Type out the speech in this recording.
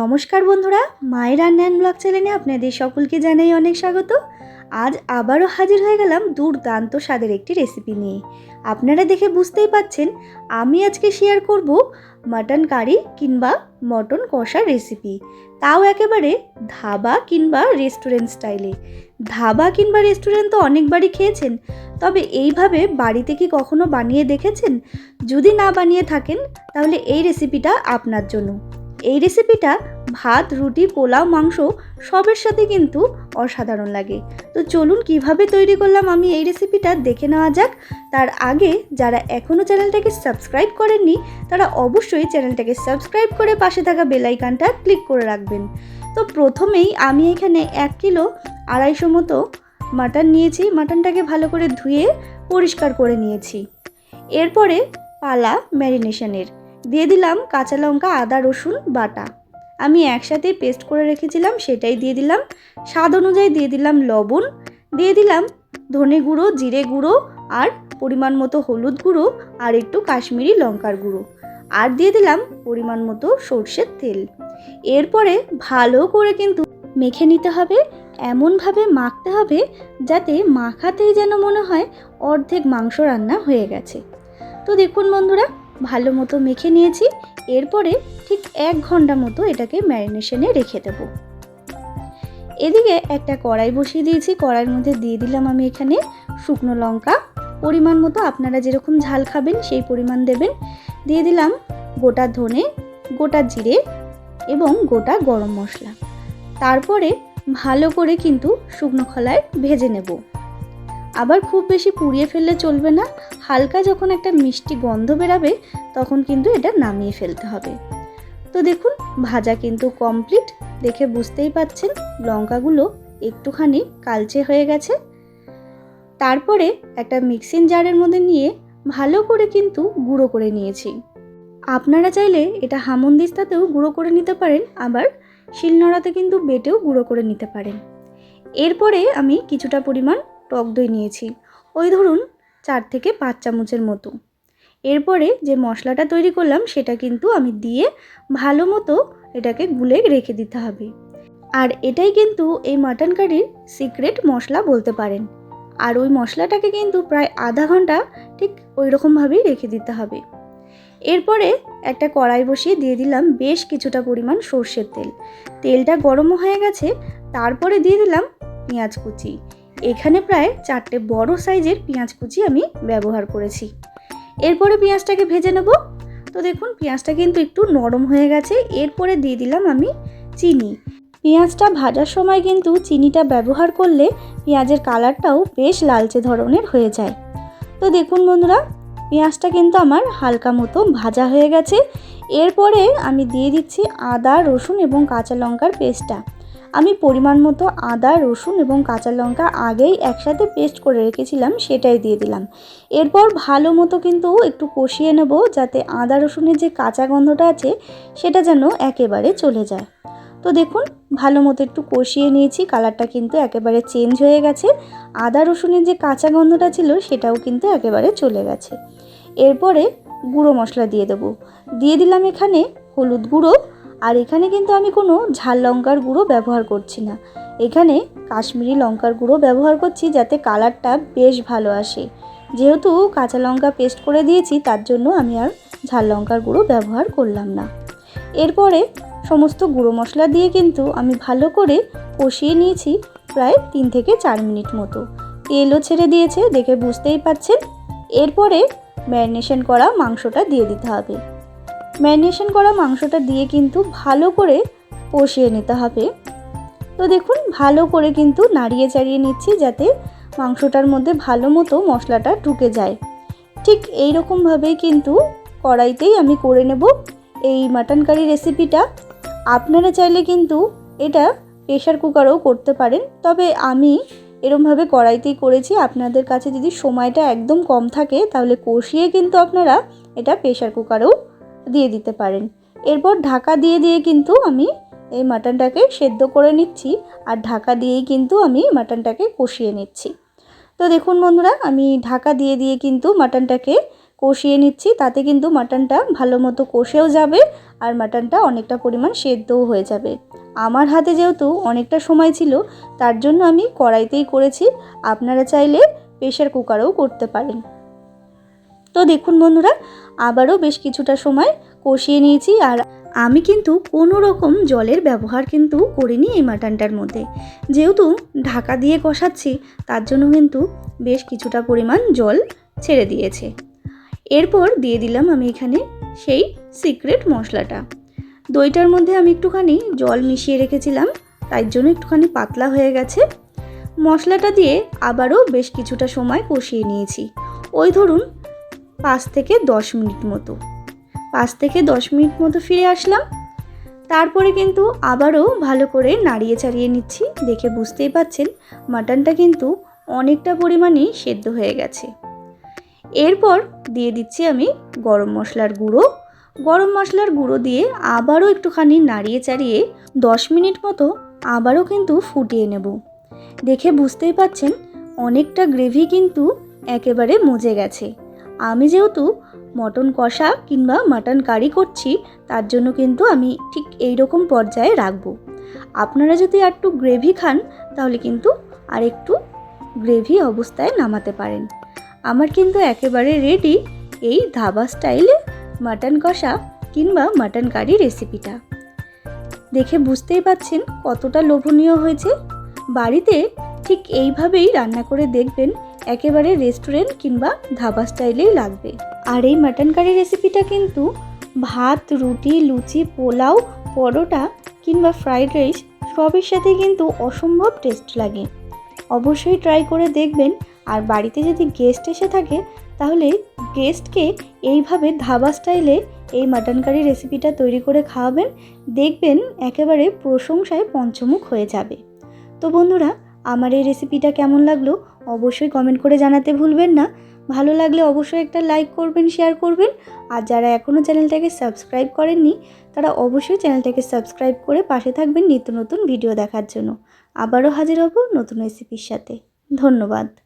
নমস্কার বন্ধুরা, মায়ের রান্নান ব্লগ চ্যানেলে আপনাদের সকলকে জানাই অনেক স্বাগত। আজ আবারও হাজির হয়ে গেলাম দুর্দান্ত স্বাদের একটি রেসিপি নিয়ে। আপনারা দেখে বুঝতেই পাচ্ছেন, আমি আজকে শেয়ার করব মাটন কারি কিংবা মটন কষার রেসিপি তাও একেবারে ধাবা কিংবা রেস্টুরেন্ট স্টাইলে ধাবা কিংবা রেস্টুরেন্ট তো অনেকবারই খেয়েছেন, তবে এইভাবে বাড়িতে কি কখনো বানিয়ে দেখেছেন? যদি না বানিয়ে থাকেন, তাহলে এই রেসিপিটা আপনার জন্য। এই রেসিপিটা ভাত, রুটি, পোলাও, মাংস সবের সাথে কিন্তু অসাধারণ লাগে। তো চলুন কীভাবে তৈরি করলাম আমি এই রেসিপিটা দেখে নেওয়া যাক। তার আগে যারা এখনও চ্যানেলটাকে সাবস্ক্রাইব করেননি, তারা অবশ্যই চ্যানেলটাকে সাবস্ক্রাইব করে পাশে থাকা বেলাইকানটা ক্লিক করে রাখবেন। তো প্রথমেই আমি এখানে এক কিলো আড়াইশো মতো মাটন নিয়েছি। মাটনটাকে ভালো করে ধুয়ে পরিষ্কার করে নিয়েছি। এরপরে পালা ম্যারিনেশনের দিয়ে দিলাম কাঁচা লঙ্কা, আদা, রসুন, বাটা। আমি একসাথে পেস্ট করে রেখেছিলাম, সেটাই দিয়ে দিলাম। স্বাদ অনুযায়ী দিয়ে দিলাম লবণ। দিয়ে দিলাম ধনে গুঁড়ো, জিরে গুঁড়ো আর পরিমাণ মতো হলুদ গুঁড়ো আর একটু কাশ্মীরি লঙ্কার গুঁড়ো। আর দিয়ে দিলাম পরিমাণ মতো সর্ষের তেল। এরপরে ভালো করে কিন্তু মেখে নিতে হবে, এমনভাবে মাখতে হবে যাতে মাখাতেই যেন মনে হয় অর্ধেক মাংস রান্না হয়ে গেছে। তো দেখুন বন্ধুরা ভালো মতো মেখে নিয়েছি, এরপরে ঠিক এক ঘণ্টা মতো এটাকে ম্যারিনেশনে রেখে দেব। এদিকে একটা কড়াই বসিয়ে দিয়েছি, কড়াইয়ের মধ্যে দিয়ে দিলাম আমি এখানে শুকনো লঙ্কা। পরিমাণ মতো আপনারা যেরকম ঝাল খাবেন সেই পরিমাণ দেবেন। দিয়ে দিলাম গোটা ধনে, গোটা জিরে এবং গোটা গরম মশলা। তারপরে ভালো করে কিন্তু শুকনো খোলায় ভেজে নেব। আবার খুব বেশি পুড়িয়ে ফেললে চলবে না। হালকা যখন একটা মিষ্টি গন্ধ বেরাবে, তখন কিন্তু এটা নামিয়ে ফেলতে হবে। তো দেখুন, ভাজা কিন্তু কমপ্লিট দেখে বুঝতেই পাচ্ছেন, লঙ্কাগুলো একটুখানি কালচে হয়ে গেছে। তারপরে একটা মিক্সিং জারের মধ্যে নিয়ে ভালো করে কিন্তু গুঁড়ো করে নিয়েছি। আপনারা চাইলে এটা হামন্দিস্তাতেও গুঁড়ো করে নিতে পারেন, আবার শিলনোড়াতে কিন্তু বেটেও গুঁড়ো করে নিতে পারেন। এরপরে আমি কিছুটা পরিমাণ টক দই নিয়েছি। ওই ধরুন চার থেকে পাঁচ চামচের মতো। এরপরে যে মশলাটা তৈরি করলাম সেটা কিন্তু আমি দিয়ে ভালো মতো এটাকে গুলে রেখে দিতে হবে। আর এটাই কিন্তু এই মাটন কারির সিক্রেট মশলা বলতে পারেন। আর ওই মশলাটাকে কিন্তু প্রায় আধা ঘণ্টা ঠিক ওই রকমভাবেই রেখে দিতে হবে। এরপরে একটা কড়াই বসিয়ে দিয়ে দিলাম বেশ কিছুটা পরিমাণ সর্ষের তেল। তেলটা গরম হয়ে গেছে, তারপরে দিয়ে দিলাম পেঁয়াজ কুচি। এখানে প্রায় চারটে বড় সাইজের পেঁয়াজ কুচি আমি ব্যবহার করেছি। এরপরে পেঁয়াজটাকে ভেজে নেব। তো দেখুন, পেঁয়াজটা কিন্তু একটু নরম হয়ে গেছে। এরপরে দিয়ে দিলাম আমি চিনি। পেঁয়াজটা ভাজার সময় কিন্তু চিনিটা ব্যবহার করলে পেঁয়াজের কালারটাও বেশ লালচে ধরনের হয়ে যায়। তো দেখুন বন্ধুরা, পেঁয়াজটা কিন্তু আমার হালকা মতো ভাজা হয়ে গেছে। এরপরে আমি দিয়ে দিচ্ছি আদা, রসুন এবং কাঁচা লঙ্কার পেস্টটা। আমি পরিমাণ মতো আদা, রসুন এবং কাঁচা লঙ্কা আগেই একসাথে পেস্ট করে রেখেছিলাম, সেটাই দিয়ে দিলাম। এরপর ভালো মতো কিন্তু একটু কষিয়ে নেব যাতে আদা, রসুনের যে কাঁচা গন্ধটা আছে, সেটা যেন একেবারে চলে যায়। তো দেখুন, ভালো মতো একটু কষিয়ে নিয়েছি, কালারটা কিন্তু একেবারে চেঞ্জ হয়ে গেছে। আদা, রসুনের যে কাঁচা গন্ধটা ছিল, সেটাও কিন্তু একেবারে চলে গেছে। এরপরে গুঁড়ো মশলা দিয়ে দেবো। দিয়ে দিলাম এখানে হলুদ গুঁড়ো আর এখানে কিন্তু আমি কোনো ঝাল লঙ্কার গুঁড়ো ব্যবহার করছি না। এখানে কাশ্মীরি লঙ্কার গুঁড়ো ব্যবহার করছি যাতে কালারটা বেশ ভালো আসে। যেহেতু কাঁচা লঙ্কা পেস্ট করে দিয়েছি, তার জন্য আমি আর ঝাল লঙ্কার গুঁড়ো ব্যবহার করলাম না। এরপরে সমস্ত গুঁড়ো মশলা দিয়ে কিন্তু আমি ভালো করে কষিয়ে নিয়েছি প্রায় তিন থেকে চার মিনিট মতো। তেলও ছেড়ে দিয়েছে, দেখে বুঝতেই পাচ্ছেন এরপরে ম্যারিনেশন করা মাংসটা দিয়ে দিতে হবে। ম্যারিনেশন করা মাংসটা দিয়ে কিন্তু ভালো করে কষিয়ে নিতে হবে। তো দেখুন, ভালো করে কিন্তু নাড়িয়ে চাড়িয়ে নিচ্ছি যাতে মাংসটার মধ্যে ভালো মতো মশলাটা ঢুকে যায়। ঠিক এই রকমভাবেই কিন্তু কড়াইতেই আমি করে নেব এই মাটন কারি রেসিপিটা। আপনারা চাইলে কিন্তু এটা প্রেশার কুকারেও করতে পারেন, তবে আমি এরমভাবে কড়াইতেই করেছি। আপনাদের কাছে যদি সময়টা একদম কম থাকে, তাহলে কষিয়ে কিন্তু আপনারা এটা প্রেশার কুকারেও দিয়ে দিতে পারেন। এরপর ঢাকা দিয়ে দিয়ে কিন্তু আমি এই মাটনটাকে সেদ্ধ করে নিচ্ছি আর ঢাকা দিয়েই কিন্তু আমি মাটনটাকে কষিয়ে নিচ্ছি। তো দেখুন বন্ধুরা, আমি ঢাকা দিয়ে দিয়ে কিন্তু মাটনটাকে কষিয়ে নিচ্ছি। তাতে কিন্তু মাটনটা ভালো মতো কষেও যাবে আর মাটনটা অনেকটা পরিমাণ সেদ্ধও হয়ে যাবে। আমার হাতে যেহেতু অনেকটা সময় ছিল, তার জন্য আমি কড়াইতেই করেছি। আপনারা চাইলে প্রেশার কুকারেও করতে পারেন। তো দেখুন বন্ধুরা, আবারও বেশ কিছুটা সময় কষিয়ে নিয়েছি আর আমি কিন্তু কোনো রকম জলের ব্যবহার কিন্তু করিনি এই মাটনটার মধ্যে। যেহেতু ঢাকা দিয়ে কষাচ্ছি, তার জন্য কিন্তু বেশ কিছুটা পরিমাণ জল ছেড়ে দিয়েছে। এরপর দিয়ে দিলাম আমি এখানে সেই সিক্রেট মশলাটা। দইটার মধ্যে আমি একটুখানি জল মিশিয়ে রেখেছিলাম, তাই জন্য একটুখানি পাতলা হয়ে গেছে। মশলাটা দিয়ে আবারও বেশ কিছুটা সময় কষিয়ে নিয়েছি। ওই ধরুন পাঁচ থেকে দশ মিনিট মতো। পাঁচ থেকে দশ মিনিট মতো ফিরে আসলাম। তারপরে কিন্তু আবারও ভালো করে নাড়িয়ে চাড়িয়ে নিচ্ছি। দেখে বুঝতেই পাচ্ছেন, মাটনটা কিন্তু অনেকটা পরিমাণেই সেদ্ধ হয়ে গেছে। এরপর দিয়ে দিচ্ছি আমি গরম মশলার গুঁড়ো। গরম মশলার গুঁড়ো দিয়ে আবারও একটুখানি নাড়িয়ে চাড়িয়ে দশ মিনিট মতো আবারও কিন্তু ফুটিয়ে নেব। দেখে বুঝতেই পাচ্ছেন, অনেকটা গ্রেভি কিন্তু একেবারে মজে গেছে। আমি যেহেতু মটন কষা কিংবা মাটন কারি করছি, তার জন্য কিন্তু আমি ঠিক এই রকম পর্যায়ে রাখব। আপনারা যদি আর একটু গ্রেভি খান, তাহলে কিন্তু আর একটু গ্রেভি অবস্থায় নামাতে পারেন। আমার কিন্তু একেবারে রেডি এই ধাবা স্টাইলে মাটন কষা কিংবা মাটন কারি রেসিপিটা দেখে বুঝতেই পাচ্ছেন কতটা লোভনীয় হয়েছে। বাড়িতে ঠিক এইভাবেই রান্না করে দেখবেন একেবারে রেস্টুরেন্ট কিংবা ধাবা স্টাইলেই লাগবে। আর এই মাটন কারি রেসিপিটা কিন্তু ভাত, রুটি, লুচি, পোলাও, পরোটা কিংবা ফ্রাইড রাইস সবের সাথে কিন্তু অসম্ভব টেস্ট লাগে। অবশ্যই ট্রাই করে দেখবেন। আর বাড়িতে যদি গেস্ট এসে থাকে, তাহলে গেস্টকে এইভাবে ধাবা স্টাইলে এই মাটন কারি রেসিপিটা তৈরি করে খাওয়াবেন। দেখবেন একেবারে প্রশংসায় পঞ্চমুখ হয়ে যাবে। তো বন্ধুরা, আমার এই রেসিপিটা কেমন লাগল? অবশ্যই কমেন্ট করে জানাতে ভুলবেন না। ভালো লাগলে অবশ্যই একটা লাইক করবেন শেয়ার করবেন। আর যারা এখনও চ্যানেলটাকে সাবস্ক্রাইব করেননি, তারা অবশ্যই চ্যানেলটাকে সাবস্ক্রাইব করে পাশে থাকবেন নিত্য নতুন ভিডিও দেখার জন্য। আবারও হাজির হব নতুন রেসিপির সাথে। ধন্যবাদ।